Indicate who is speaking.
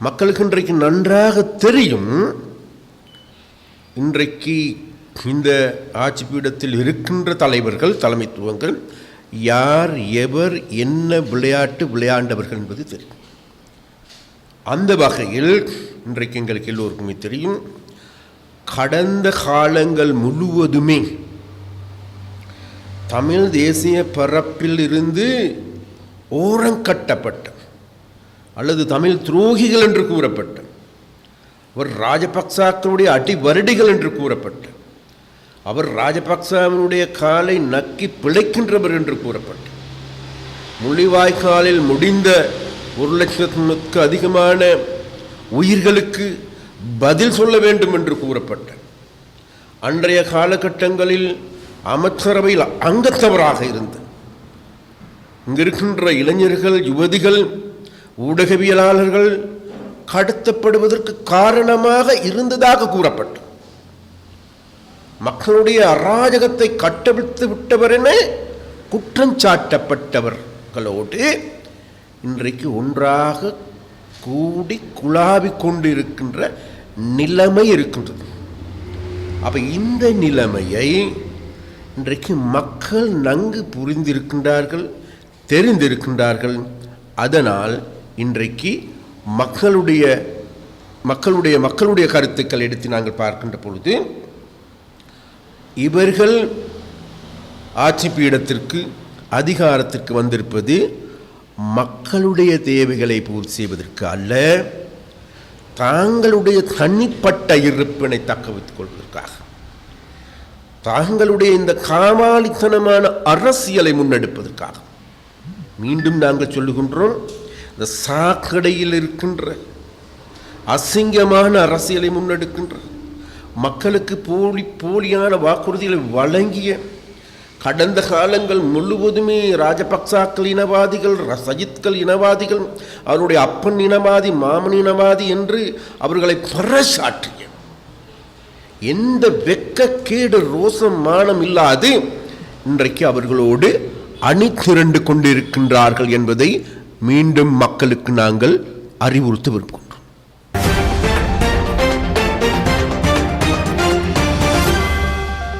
Speaker 1: மக்களுக்கு இன்றைக்கு நன்றாக தெரியும் இன்றைக்கு இந்த ஆட்சி பீடத்தில் இருக்கின்ற தலைவர்கள் தலைமைத்துவங்கள் யார் எவர் என்ன விளையாட்டு விளையாண்டவர்கள் என்பது தெரியும். அந்த வகையில் இன்றைக்கு எங்களுக்கு எல்லோருக்குமே தெரியும் கடந்த காலங்கள் முழுவதுமே தமிழ் தேசிய பரப்பில் இருந்து ஓரங்கட்டப்பட்ட அல்லது தமிழ் துரோகிகள் என்று கூறப்பட்ட அவர் ராஜபக்சாக்களுடைய அடிவருடிகள் என்று கூறப்பட்ட அவர் ராஜபக்சாவினுடைய காலை நக்கி பிழைக்கின்றவர் என்று கூறப்பட்ட முள்ளிவாய்க்காலில் முடிந்த ஒரு லட்சத்துக்கு அதிகமான உயிர்களுக்கு பதில் சொல்ல வேண்டும் என்று கூறப்பட்ட அன்றைய காலகட்டங்களில் அமைச்சரவையில் அங்கத்தவராக இருந்த இங்கிருக்கின்ற இளைஞர்கள் யுவதிகள் ஊடகவியலாளர்கள் கடத்தப்படுவதற்கு காரணமாக இருந்ததாக கூறப்பட்டு மக்களுடைய அராஜகத்தை கட்டவிழ்த்து விட்டவர் என குற்றம் சாட்டப்பட்டவர்களோடு இன்றைக்கு ஒன்றாக கூடி குழாவிக் கொண்டிருக்கின்ற நிலைமை இருக்கின்றது. அப்போ இந்த நிலைமையை இன்றைக்கு மக்கள் நன்கு புரிந்திருக்கின்றார்கள் தெரிந்திருக்கின்றார்கள். அதனால் இன்றைக்கு மக்களுடைய மக்களுடைய மக்களுடைய கருத்துக்கள் எடுத்து நாங்கள் பார்க்கின்ற பொழுது இவர்கள் ஆட்சி பீடத்திற்கு அதிகாரத்திற்கு வந்திருப்பது மக்களுடைய தேவைகளை பூர்த்தி செய்வதற்கு அல்ல தாங்களுடைய தனிப்பட்ட இருப்பினை தக்க வைத்துக் கொள்வதற்காக. தாங்களுடைய இந்த காமாளித்தனமான அரசியலை முன்னெடுப்பதற்காக. மீண்டும் நாங்கள் சொல்லுகின்றோம் இந்த சாக்கடையில் இருக்கின்ற அசிங்கமான அரசியலை முன்னெடுக்கின்ற மக்களுக்கு போலி போலியான வாக்குறுதிகளை வழங்கிய கடந்த காலங்கள் முழுவதுமே ராஜபக்சாக்கள் இனவாதிகள் சஜித்கள் இனவாதிகள் அவருடைய அப்பன் இனவாதி மாமன் இனவாதி என்று அவர்களை பறசாற்றிய எந்த வெக்கக்கேடு ரோசம் மானம் இல்லாது இன்றைக்கு அவர்களோடு அணி திரண்டு கொண்டிருக்கின்றார்கள் என்பதை மீண்டும் மக்களுக்கு நாங்கள் அறிவுறுத்த விரும்புகிறோம்.